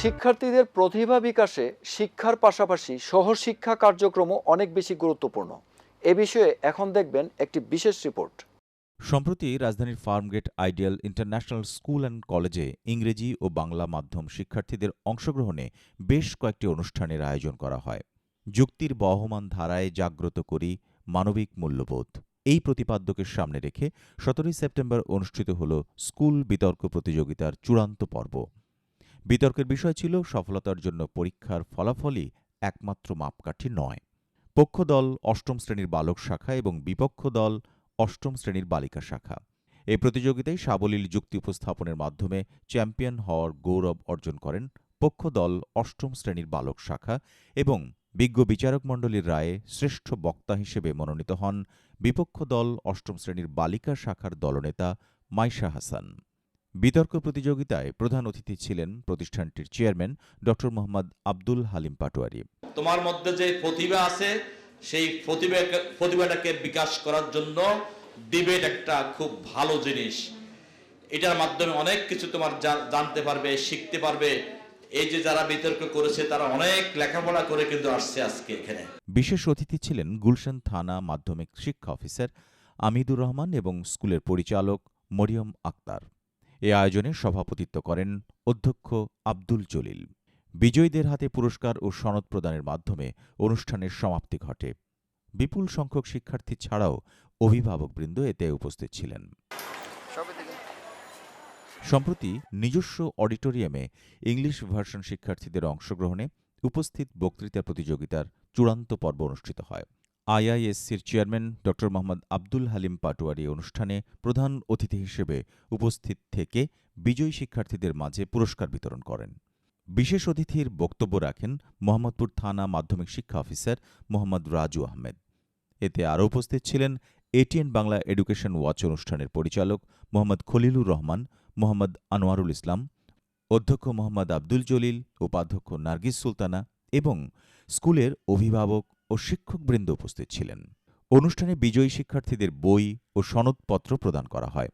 শিক্ষার্থীদের প্রতিভা বিকাশে শিক্ষার পাশাপাশি সহশিক্ষা কার্যক্রমও অনেক বেশি গুরুত্বপূর্ণ। এ বিষয়ে এখন দেখবেন একটি বিশেষ রিপোর্ট। সম্প্রতি রাজধানীর Farmgate ideal international school and কলেজে ইংরেজি ও বাংলা মাধ্যম শিক্ষার্থীদের অংশগ্রহণে বেশ কয়েকটি অনুষ্ঠানের আয়োজন করা হয়। যুক্তির বহমান ধারায় জাগ্রত করি মানবিক মূল্যবোধ। এই প্রতিপাদ্যকে সামনে রেখে সতেরোই সেপ্টেম্বর অনুষ্ঠিত হল স্কুল বিতর্ক প্রতিযোগিতার চূড়ান্ত পর্ব। বিতর্কের বিষয় ছিল সফলতার জন্য পরীক্ষার ফলাফলই একমাত্র মাপকাঠি নয়। পক্ষ দল অষ্টম শ্রেণির বালক শাখা এবং বিপক্ষ দল অষ্টম শ্রেণির বালিকা শাখা। এই প্রতিযোগিতায় সাবলীল যুক্তি উপস্থাপনের মাধ্যমে চ্যাম্পিয়ন হওয়ার গৌরব অর্জন করেন পক্ষ দল অষ্টম শ্রেণির বালক শাখা এবং বিজ্ঞ বিচারক মণ্ডলীর রায়ে শ্রেষ্ঠ বক্তা হিসেবে মনোনীত হন বিপক্ষ দল অষ্টম শ্রেণির বালিকা শাখার দলনেতা মাইশা হাসান। বিতর্ক প্রতিযোগিতায় প্রধান অতিথি ছিলেন প্রতিষ্ঠানটির চেয়ারম্যান ড মোহাম্মদ আব্দুল হালিম পাটোয়ারি। তোমার মধ্যে যে প্রতিভা আছে সেই প্রতিভাকে প্রতিভাটাকে বিকাশ করার জন্য ডিবেট একটা খুব ভালো জিনিস। এটার মাধ্যমে অনেক কিছু তোমার জানতে পারবে শিখতে পারবে। এই যে যারা বিতর্ক করেছে তারা অনেক লেখাপড়া করে কিন্তু আসছে আজকে এখানে। বিশেষ অতিথি ছিলেন গুলশান থানা মাধ্যমিক শিক্ষা অফিসার আমিদুর রহমান এবং স্কুলের পরিচালক মরিয়ম আক্তার। এ আয়োজনে সভাপতিত্ব করেন অধ্যক্ষ আব্দুল জলিল। বিজয়ীদের হাতে পুরস্কার ও সনদ প্রদানের মাধ্যমে অনুষ্ঠানের সমাপ্তি ঘটে। বিপুল সংখ্যক শিক্ষার্থী ছাড়াও অভিভাবকবৃন্দ এতে উপস্থিত ছিলেন। সম্প্রতি নিজস্ব অডিটোরিয়ামে ইংলিশ ভার্সন শিক্ষার্থীদের অংশগ্রহণে উপস্থিত বক্তৃতা প্রতিযোগিতার চূড়ান্ত পর্ব অনুষ্ঠিত হয়। আইআইএসসির চেয়ারম্যান ড মোহাম্মদ আব্দুল হালিম পাটোয়ারি অনুষ্ঠানে প্রধান অতিথি হিসেবে উপস্থিত থেকে বিজয়ী শিক্ষার্থীদের মাঝে পুরস্কার বিতরণ করেন। বিশেষ অতিথির বক্তব্য রাখেন মোহাম্মদপুর থানা মাধ্যমিক শিক্ষা অফিসার মোহাম্মদ রাজু আহমেদ। এতে আরও উপস্থিত ছিলেন এটিএন বাংলা এডুকেশন ওয়াচ অনুষ্ঠানের পরিচালক মোহাম্মদ খলিলুর রহমান, মোহাম্মদ আনোয়ারুল ইসলাম, অধ্যক্ষ মোহাম্মদ আব্দুল জলিল, উপাধ্যক্ষ নার্গিস সুলতানা এবং স্কুলের অভিভাবক ও শিক্ষকবৃন্দ উপস্থিত ছিলেন। অনুষ্ঠানে বিজয়ী শিক্ষার্থীদের বই ও সনদপত্র প্রদান করা হয়।